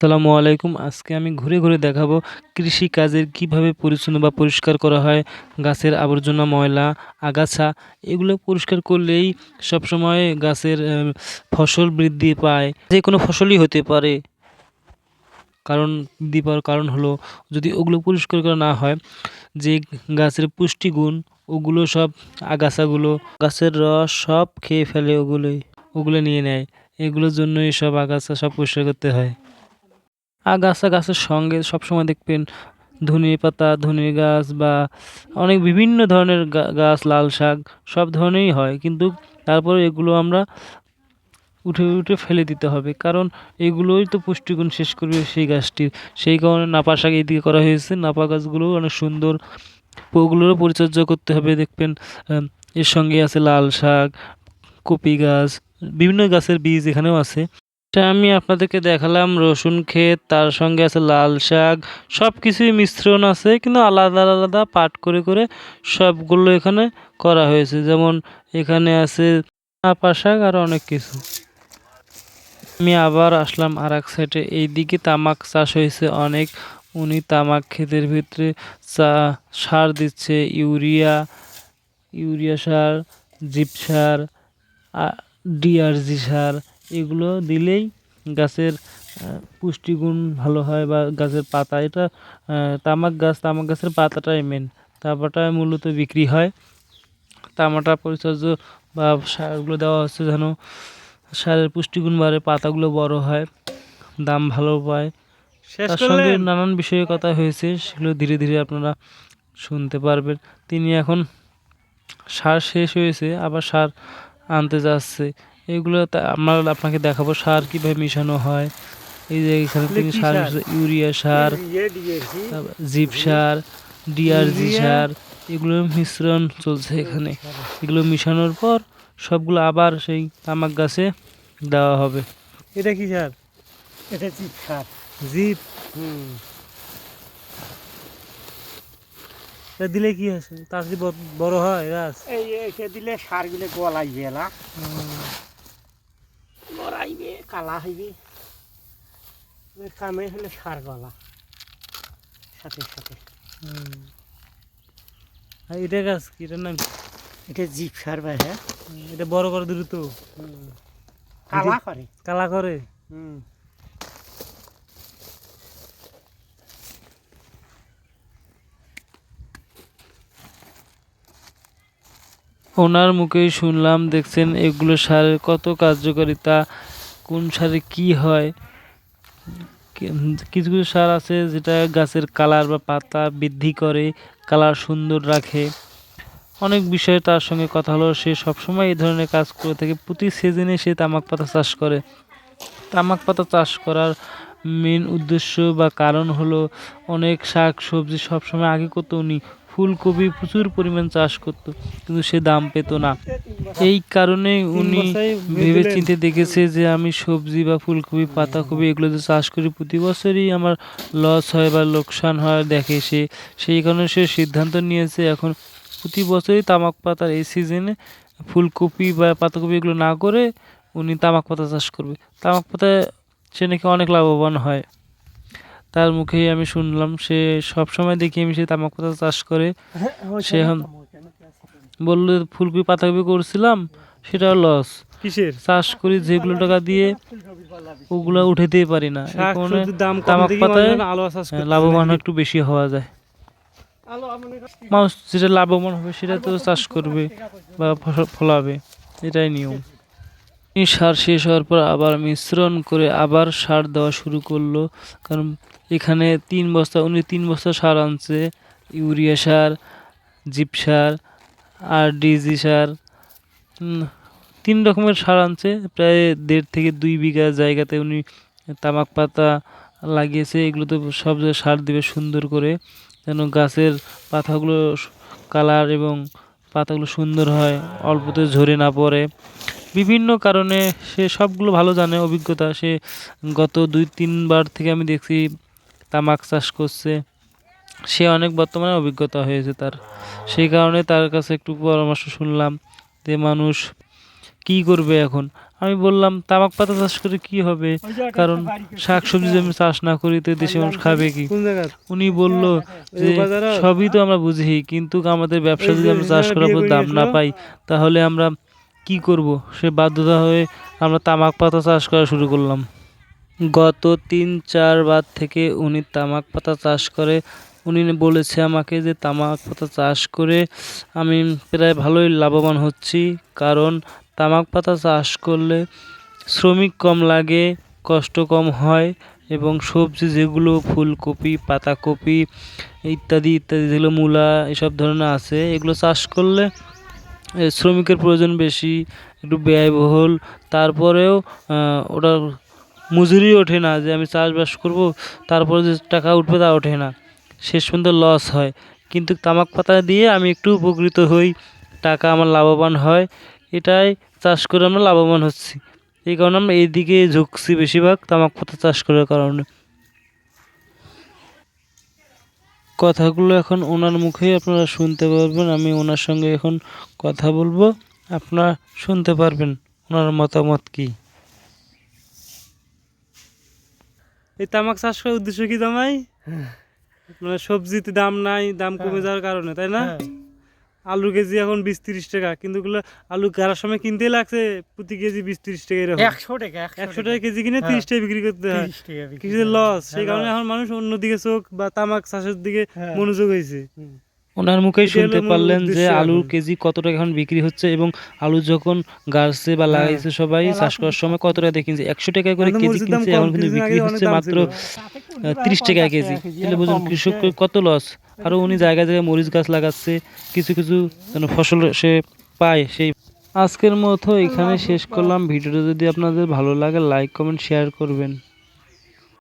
আসসালামু আলাইকুম। আজকে আমি ঘুরে ঘুরে দেখাবো কৃষি কাজের কীভাবে পরিচ্ছন্ন বা পরিষ্কার করা হয়, গাছের আবর্জনা, ময়লা, আগাছা, এগুলো পরিষ্কার করলেই সবসময় গাছের ফসল বৃদ্ধি পায়। যে কোনো ফসলই হতে পারে। কারণ, বৃদ্ধি পাওয়ার কারণ হলো, যদি ওগুলো পরিষ্কার করা না হয়, যে গাছের পুষ্টিগুণ, ওগুলো সব আগাছাগুলো, গাছের রস সব খেয়ে ফেলে ওগুলোই, ওগুলো নিয়ে নেয়। এগুলোর জন্যই সব আগাছা সব পরিষ্কার করতে হয়। আগাছা গাছের সঙ্গে সবসময় দেখবেন ধনে পাতা, ধনে গাছ বা অনেক বিভিন্ন ধরনের গাছ, লাল শাক সব ধরনেরই হয়। কিন্তু তারপরে এগুলো আমরা উঠে উঠে ফেলে দিতে হবে। কারণ এগুলোই তো পুষ্টিগুণ শেষ করবে সেই গাছটির। সেই কারণে নাপা শাক এইদিকে করা হয়েছে। নাপা গাছগুলোও অনেক সুন্দর। ওগুলোরও পরিচর্যা করতে হবে। দেখবেন এর সঙ্গে আছে লাল শাক, কপি গাছ, বিভিন্ন গাছের বীজ এখানেও আছে। এটা আমি আপনাদেরকে দেখালাম, রসুন ক্ষেত, তার সঙ্গে আছে লাল শাক সব কিছুই মিশ্রণ আছে, কিন্তু আলাদা আলাদা পাট করে করে সবগুলো এখানে করা হয়েছে। যেমন এখানে আছে নাপা শাক আর অনেক কিছু। আমি আবার আসলাম আর এক সাইডে এইদিকে তামাক চাষ হয়েছে অনেক। উনি তামাক ক্ষেতের ভিতরে চা, সার দিচ্ছে, ইউরিয়া ইউরিয়া সার, জিপ সার ডিআরজি সার এগুলো দিলেই গাছের পুষ্টিগুণ ভালো হয় বা গাছের পাতা এটা তামাক গাছ তামাক গাছের পাতাটাই মেন তারপরটা মূলত বিক্রি হয়। তামাটা পরিচর্য বা সারগুলো দেওয়া হচ্ছে যেন সারের পুষ্টিগুণ বাড়ে পাতাগুলো বড় হয় দাম ভালো পায়। তার সঙ্গে নানান বিষয়ে কথা হয়েছে সেগুলো ধীরে ধীরে আপনারা শুনতে পারবেন। তিনি এখন সার শেষ হয়েছে আবার সার আনতে যাচ্ছে। এগুলো আমরা আপনাকে দেখাবো সার কীভাবে মিশানো হয়। এই যে এখানে তিনি সার? ইউরিয়া সার তারপর জিপ সার ডিআরজি সার এগুলোর মিশ্রণ চলছে এখানে। এগুলো মিশানোর পর সবগুলো আবার সেই তামাক গাছে দেওয়া হবে। এটা কি সার? এটা চিপ সার। জিপ দিলে কি আছে? ব- বড় হয়? গাছ এই দিলে সারগুলো না গড়াইবে কালা হইবে। কামে হলে সার গলা। সাথে সাথে। আর এটা গাছ কি এটার নাম? এটা জিপ সার ভাই হ্যাঁ। এটা বড় করে দ্রুত কালা করে? কালা করে। হুম। ওনার মুখেই শুনলাম দেখছেন এগুলো সারের কত কার্যকারিতা। কোন সারে কি হয়? কিছু কিছু সার আছে যেটা গাছের কালার বা পাতা বৃদ্ধি করে, কালার সুন্দর রাখে। অনেক বিষয়ে তার সঙ্গে কথা হলো, সে সবসময় এই ধরনের কাজ করে থাকে। প্রতি সিজনে সে তামাক পাতা চাষ করে। তামাক পাতা চাষ করার মেন উদ্দেশ্য বা কারণ হলো, অনেক শাক, সবজি সবসময় আগে করতো উনি। ফুলকপি প্রচুর পরিমাণ চাষ করতো, কিন্তু সে দাম পেত না। এই কারণে উনি ভেবে চিন্তে দেখেছে যে আমি সবজি বা ফুলকপি, পাতাকপি এগুলো যে চাষ করি প্রতি বছরই আমার লস হয় বা লোকসান হয় দেখে সে। সেই কারণে সে সিদ্ধান্ত নিয়েছে এখন প্রতি বছরই তামাক পাতার এই সিজনে ফুলকপি বা পাতাকপি এগুলো না করে উনি তামাক পাতা চাষ করবে। তামাক পাতায় সে নাকি অনেক লাভবান হয়। তার মুখেই আমি শুনলাম সে সব সময় দেখি আমি সে তামাক পাতা চাষ করে। সে এখন- বলল ফুলকপি পাতাকপি করছিলাম সেটা লস কিসের? চাষ করি যেগুলো টাকা দিয়ে ওগুলো উঠাতেই পারি না। দাম তামাক পাতায় আলো চাষ হ্যাঁ, লাভবান একটু বেশি হওয়া যায়। মানুষ যেটা লাভবান হবে সেটা তো চাষ করবে বা ফসল ফলাবে এটাই নিয়ম। সার শেষ হওয়ার পর আবার মিশ্রণ করে আবার সার দেওয়া শুরু করল কারণ এখানে তিন বস্তা উনি তিন বস্তা সার আনছে। ইউরিয়া সার, জিপ সার, আর ডিজি সার তিন রকমের সার আনছে। প্রায় দেড় থেকে দুই বিঘা জায়গাতে উনি তামাক পাতা লাগিয়েছে। এগুলো তো সব সার দেবে সুন্দর করে, যেন গাছের পাতাগুলো কালার এবং পাতাগুলো সুন্দর হয়, অল্পতে ঝরে না পড়ে। বিভিন্ন কারণে সে সবগুলো ভালো জানে, অভিজ্ঞতা। সে গত দুই তিনবার থেকে আমি দেখছি তামাক চাষ করছে। সে অনেক বর্তমানে অভিজ্ঞতা হয়েছে তার। সেই কারণে তার কাছে একটু পরামর্শ শুনলাম যে মানুষ কি করবে এখন। আমি বললাম তামাক পাতা চাষ করে কি হবে? কারণ শাক সবজি আমি চাষ না করি তো দেশে মানুষ খাবে কি? উনি বলল যে সবই তো আমরা বুঝি কিন্তু আমাদের ব্যবসা যদি আমরা চাষ করার পর দাম না পাই তাহলে আমরা কি করব? সে বাধ্যতা হয়ে আমরা তামাক পাতা চাষ করা শুরু করলাম। গত তিন, চার বার থেকে উনি তামাক পাতা চাষ করে, উনি বলেছে আমাকে যে তামাক পাতা চাষ করে আমি প্রায় ভালোই লাভবান হচ্ছি, কারণ তামাক পাতা চাষ করলে শ্রমিক কম লাগে, কষ্ট কম হয় এবং সবজি যেগুলো ফুলকপি, পাতাকপি ইত্যাদি ইত্যাদি যেগুলো মূলা এসব ধরনের আছে, এগুলো চাষ করলে শ্রমিকের প্রয়োজন বেশি, একটু ব্যয়বহুল। তারপরেও ওটা মজুরি ওঠে না যে আমি চাষবাস করব, তারপরে যে টাকা উঠবে তা ওঠে না। শেষ পর্যন্ত লস হয়। কিন্তু তামাক পাতা দিয়ে আমি একটু উপকৃত হই, টাকা আমার লাভবান হয়, এটাই চাষ করে আমরা লাভবান হচ্ছি। এই কারণে আমরা এইদিকে ঝুঁকছি বেশিরভাগ তামাক পাতা চাষ করার কারণে। কথাগুলো এখন ওনার মুখেই আপনারা শুনতে পারবেন, আমি ওনার সঙ্গে এখন কথা বলব। আপনারা শুনতে পারবেন, ওনার মতামত কি? এই তামাক চাষ করার উদ্দেশ্য কি তামাই মানে সবজিতে দাম নাই দাম কমে হ্যাঁ। যাওয়ার কারণে তাই না? হ্যাঁ, আলু কেজি এখন বিশ তিরিশ টাকা কিন্তু আলু গাড়ার সময় কিনতে লাগছে প্রতি কেজি বিশ তিরিশ টাকা এরকম। একশো টাকা একশো টাকা। কেজি কিনে ত্রিশ তিরিশ টাকা বিক্রি করতে হয়। করে। লস সেই হ্যাঁ, কারণে এখন মানুষ অন্যদিকে চোখ বা তামাক চাষের দিকে হ্যাঁ। মনোযোগ হয়েছে। ওনার মুখেই শুনতে পারলেন যে আলুর কেজি কত টাকা এখন বিক্রি হচ্ছে এবং আলু যখন গাছছে বা লাগাইছে সবাই হ্যাঁ, চাষ করার সময় কত টাকা কিনছে একশো টাকা করে কেজি কিনছে এখন কিন্তু বিক্রি হচ্ছে মাত্র তিরিশ টাকা কেজি। তাহলে বুঝুন কৃষকের কত লস আরও উনি জায়গায় জায়গায় মরিচ গাছ লাগাচ্ছে কিছু কিছু যেন ফসল সে পায় সেই আজকের মতো এখানে শেষ করলাম। ভিডিওটা যদি আপনাদের ভালো লাগে লাইক কমেন্ট শেয়ার করবেন।